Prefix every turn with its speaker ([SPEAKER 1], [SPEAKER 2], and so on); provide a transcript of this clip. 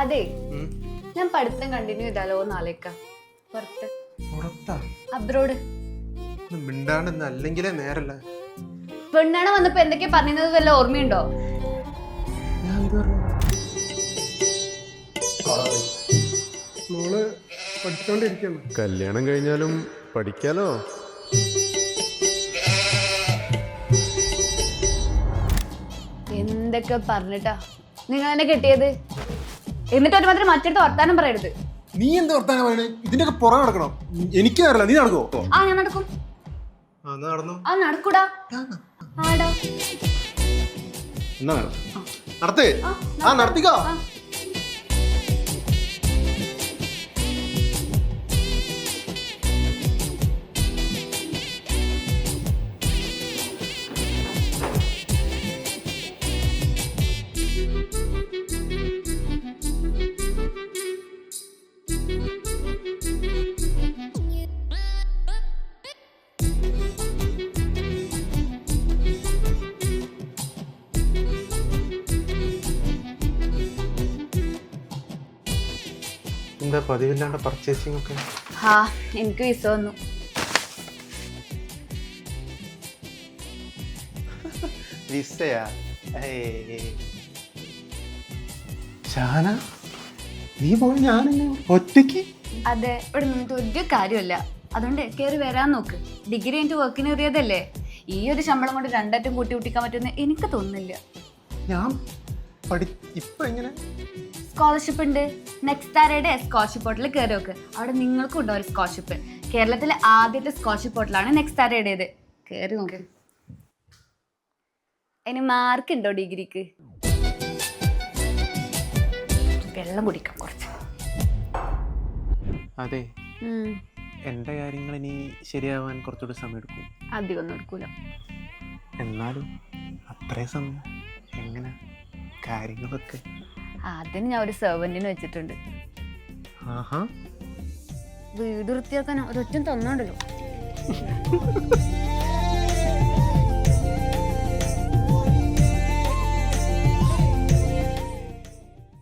[SPEAKER 1] അതെ. ഞാൻ പഠിത്തം കണ്ടിന്യൂ ചെയ്താലോ നാളേക്ക പുറത്ത്.
[SPEAKER 2] പുറത്താ?
[SPEAKER 1] അബ്രോഡ്.
[SPEAKER 2] ഇത് അല്ലെങ്കിലേ നേരല്ല.
[SPEAKER 1] പെണ്ണാണ് വന്നപ്പോ എന്തൊക്കെയാ പറഞ്ഞത് വല്ല ഓർമ്മയുണ്ടോ?
[SPEAKER 2] ഞാൻ എന്ത് പറഞ്ഞു?
[SPEAKER 3] മോൾ പഠിച്ചോണ്ടിരിക്കണം
[SPEAKER 2] കല്യാണം കഴിഞ്ഞാലും പഠിക്കാലോ?
[SPEAKER 1] എന്തൊക്കെ പറഞ്ഞിട്ടാ? നിങ്ങൾ എന്നെ കിട്ടിയത്? എന്നിട്ട് ഒരു മാത്രം മറ്റടുത്ത് വർത്താനം പറയരുത്.
[SPEAKER 3] നീ എന്ത് വർത്താനം പറയണേ? ഇതിന്റെ ഒക്കെ പുറകെ നടക്കണം? എനിക്ക് അറിയില്ല. നീ നടക്കോ
[SPEAKER 1] ആ ഞാൻ നടക്കും.
[SPEAKER 2] ആ
[SPEAKER 1] നടക്കൂടാ. ആടാ.
[SPEAKER 3] നടത്തേ.
[SPEAKER 1] ആ
[SPEAKER 3] നടത്തിക്കോ.
[SPEAKER 2] എന്താ പതിവില്ലാണ്ട് പർച്ചേസിംഗ് ഒക്കെ?
[SPEAKER 1] ഹാ എനിക്ക് വിസ വന്നു.
[SPEAKER 2] വിസയാ ഷാന? നീ പോയി ഞാനല്ലേ ഒറ്റയ്ക്ക്?
[SPEAKER 1] അതെ ഇവിടെ നിന്നിട്ട് ഒരു കാര്യമല്ല അതുകൊണ്ട് കയറി വരാൻ നോക്ക്. ഡിഗ്രി കഴിഞ്ഞിട്ട് വർക്കിന് കയറിയതല്ലേ ഈ ഒരു ശമ്പളം കൊണ്ട് രണ്ടറ്റം കൂട്ടി കൂട്ടിക്കാൻ പറ്റുമെന്ന് എനിക്ക് തോന്നുന്നില്ല.
[SPEAKER 2] ഞാൻ പഠി ഇപ്പൊ എങ്ങനെ?
[SPEAKER 1] സ്കോളർഷിപ്പ് ഉണ്ട്. നെക്സ്റ്റ് ആരയുടെ സ്കോളർഷിപ്പ് പോർട്ടലിൽ കയറി നോക്ക്. അവിടെ നിങ്ങൾക്കും ഉണ്ടോ ഒരു സ്കോളർഷിപ്പ് കേരളത്തിലെ ആദ്യത്തെ സ്കോളർഷിപ്പ് പോർട്ടലാണ് നെക്സ്റ്റ് ആരയുടേത് കയറി നോക്ക്. ഇനി മാർക്ക് ഉണ്ടോ ഡിഗ്രിക്ക്? വെള്ളം കുടിക്കാം കുറച്ച്.
[SPEAKER 2] അതെ. എന്റെ കാര്യങ്ങൾ ഇനി ശരിയാവാൻ കുറച്ചുകൂടി സമയം എടുക്കും
[SPEAKER 1] അധികം എടുക്കൂല.
[SPEAKER 2] എന്നാലും അത്രേ സമയം എങ്ങനെ? കാര്യങ്ങളൊക്കെ.
[SPEAKER 1] അതിന് ഞാൻ ഒരു സെർവന്റിന് വെച്ചിട്ടുണ്ട്.
[SPEAKER 2] ആഹാ.
[SPEAKER 1] വീട് വൃത്തിയാക്കാൻ ഒരൊറ്റം തന്നോണ്ടല്ലോ.